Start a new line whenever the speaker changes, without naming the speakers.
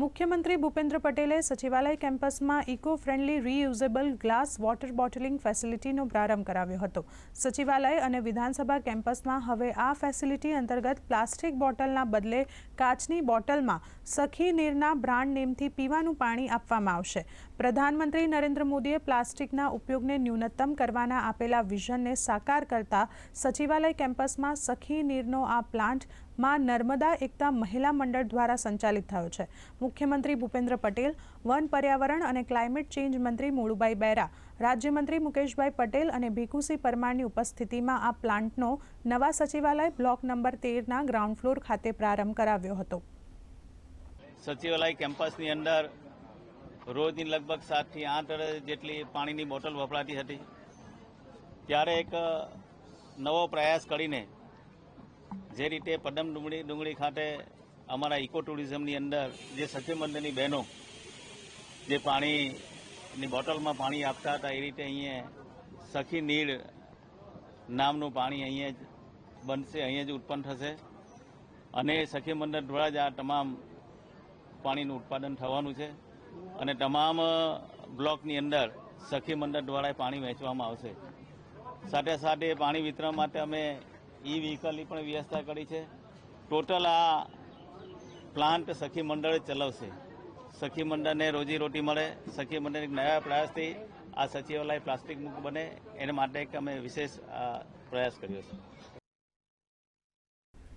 મુખ્યમંત્રી ભૂપેન્દ્ર પટેલે સચિવાલય કેમ્પસમાં eco friendly reusable glass water bottling ફેસિલિટીનો પ્રારંભ કરાવ્યો હતો. સચિવાલય અને વિધાનસભા કેમ્પસમાં હવે આ ફેસિલિટી અંતર્ગત પ્લાસ્ટિક બોટલના બદલે કાચની બોટલમાં સખી નીરના બ્રાન્ડ નેમથી પીવાનું પાણી આપવામાં આવશે. પ્રધાનમંત્રી નરેન્દ્ર મોદીએ પ્લાસ્ટિકના ઉપયોગને ન્યૂનતમ કરવાના આપેલા વિઝનને સાકાર કરતા સચિવાલય કેમ્પસમાં સખી નીરનો આ પ્લાન્ટમાં નર્મદા એકતા મહિલા મંડળ દ્વારા સંચાલિત થયો છે. મુખ્યમંત્રી ભૂપેન્દ્ર પટેલ, વન પર્યાવરણ અને ક્લાઇમેટ ચેન્જ મંત્રી મોળુભાઈ બેરા, રાજ્યમંત્રી મુકેશભાઈ પટેલ અને ભીખુસિંહ પરમારની ઉપસ્થિતિમાં આ પ્લાન્ટનો નવા સચિવાલય બ્લોક નંબર તેરના ગ્રાઉન્ડ ફ્લોર ખાતે પ્રારંભ કરાવ્યો હતો.
સચિવાલય કેમ્પસની અંદર રોજની લગભગ સાતથી આઠ જેટલી પાણીની બોટલ વપરાતી હતી. ત્યારે એક નવો પ્રયાસ કરીને જે રીતે પદમ ડુંગળી ડુંગળી ખાતે અમારા ઇકો ટુરિઝમની અંદર જે સખી મંડળની બહેનો જે પાણીની બોટલમાં પાણી આપતા હતા, એ રીતે અહીંયા સખી નીર નામનું પાણી અહીંયા જ બનશે, અહીંયા જ ઉત્પન્ન થશે. અને સખી મંડળ દ્વારા જ આ તમામ પાણીનું ઉત્પાદન થવાનું છે. અને તમામ બ્લોકની અંદર સખી મંડળ દ્વારા પાણી વહેંચવામાં આવશે. સાથે સાથે પાણી વિતરણ માટે અમે ઈ વ્હીકલની પણ વ્યવસ્થા કરી છે. ટોટલ આ પ્લાન્ટ સખી મંડળ ચલાવશે. સખી મંડળને રોજીરોટી મળે. સખી મંડળ એક નયા પ્રયાસથી આ સચિવાલય પ્લાસ્ટિક મુક્ત બને. એને માટે એક અમે વિશેષ પ્રયાસ કર્યો છે.